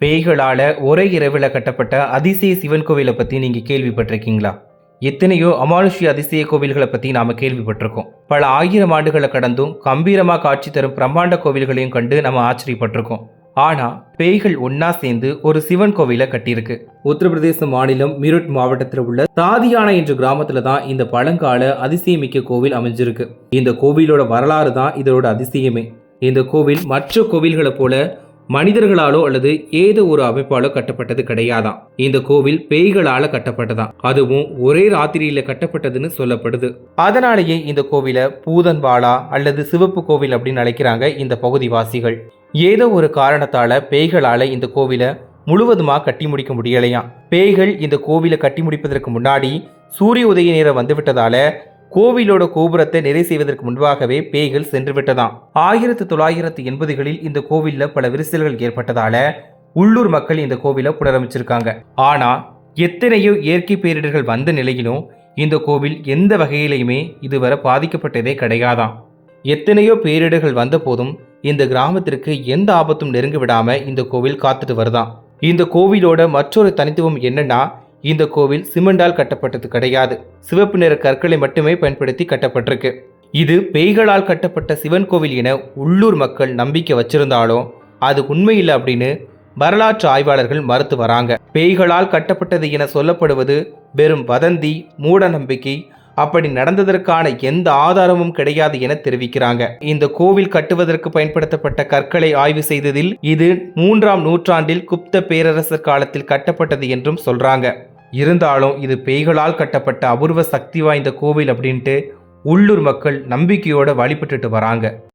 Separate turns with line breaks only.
பேய்களால ஒரே இரவில் கட்டப்பட்ட அதிசய சிவன் கோவிலை பற்றி நீங்கள் கேள்விப்பட்டிருக்கீங்களா? எத்தனையோ அமானுஷ்ய அதிசய கோவில்களை பற்றி நாம் கேள்விப்பட்டிருக்கோம். பல ஆயிரம் ஆண்டுகளை கடந்தும் கம்பீரமாக காட்சி தரும் பிரம்மாண்ட கோவில்களையும் கண்டு நம்ம ஆச்சரியப்பட்டிருக்கோம். ஆனால் பேய்கள் ஒன்றா சேர்ந்து ஒரு சிவன் கோவிலை கட்டியிருக்கு. உத்தரப்பிரதேச மாநிலம் மீரட் மாவட்டத்தில் உள்ள தாதியானா என்ற கிராமத்தில் தான் இந்த பழங்கால அதிசயமிக்க கோவில் அமைஞ்சிருக்கு. இந்த கோவிலோட வரலாறு தான் இதோட அதிசயமே. இந்த கோவில் மற்ற கோவில்களை போல மனிதர்களாலோ அல்லது ஏதோ ஒரு அமைப்பாலோ கட்டப்பட்டது கிடையாதான் இந்த கோவில் பேய்களால கட்டப்பட்டதாம். அதுவும் ஒரே ராத்திரியில கட்டப்பட்டதுன்னு சொல்லப்படுது. அதனாலேயே இந்த கோவிலை பூதன்பாலா அல்லது சிவப்பு கோவில் அப்படின்னு அழைக்கிறாங்க இந்த பகுதிவாசிகள் ஏதோ ஒரு காரணத்தால பேய்களால இந்த கோவிலை முழுவதுமா கட்டி முடிக்க முடியலையாம். பேய்கள் இந்த கோவிலை கட்டி முடிப்பதற்கு முன்னாடி சூரிய உதய நேரம் வந்துவிட்டதால கோவிலோட கோபுரத்தை நிறை செய்வதற்கு முன்பாகவே பேய்கள் சென்று விட்டதாம். ஆயிரத்தி தொள்ளாயிரத்தி எண்பதுகளில் இந்த கோவில்ல பல விரிசல்கள் ஏற்பட்டதால உள்ளூர் மக்கள் இந்த கோவிலை புனரமைச்சிருக்காங்க. ஆனா எத்தனையோ இயற்கை பேரிடர்கள் வந்த நிலையிலும் இந்த கோவில் எந்த வகையிலையுமே இதுவரை பாதிக்கப்பட்டதே கிடையாதாம். எத்தனையோ பேரிடர்கள் வந்த போதும் இந்த கிராமத்திற்கு எந்த ஆபத்தும் நெருங்க விடாம இந்த கோவில் காத்துட்டு வருதாம். இந்த கோவிலோட மற்றொரு தனித்துவம் என்னன்னா இந்த கோவில் சிமெண்டால் கட்டப்பட்டது கிடையாது. சிவப்பு நிற கற்களை மட்டுமே பயன்படுத்தி கட்டப்பட்டிருக்கு. இது பேய்களால் கட்டப்பட்ட சிவன் கோவில் என உள்ளூர் மக்கள் நம்பிக்கை வச்சிருந்தாலும் அது உண்மையில்லை அப்படின்னு வரலாற்று ஆய்வாளர்கள் மறுத்து வராங்க. பேய்களால் கட்டப்பட்டது என சொல்லப்படுவது வெறும் வதந்தி மூட நம்பிக்கை அப்படி நடந்ததற்கான எந்த ஆதாரமும் கிடையாது என தெரிவிக்கிறாங்க. இந்த கோவில் கட்டுவதற்கு பயன்படுத்தப்பட்ட கற்களை ஆய்வு செய்ததில் இது மூன்றாம் நூற்றாண்டில் குப்த பேரரசர் காலத்தில் கட்டப்பட்டது என்றும் சொல்றாங்க. இருந்தாலும் இது பேய்களால் கட்டப்பட்ட அபூர்வ சக்தி வாய்ந்த கோவில் அப்படின்ட்டு உள்ளூர் மக்கள் நம்பிக்கையோடு வழிபட்டுட்டு வராங்க.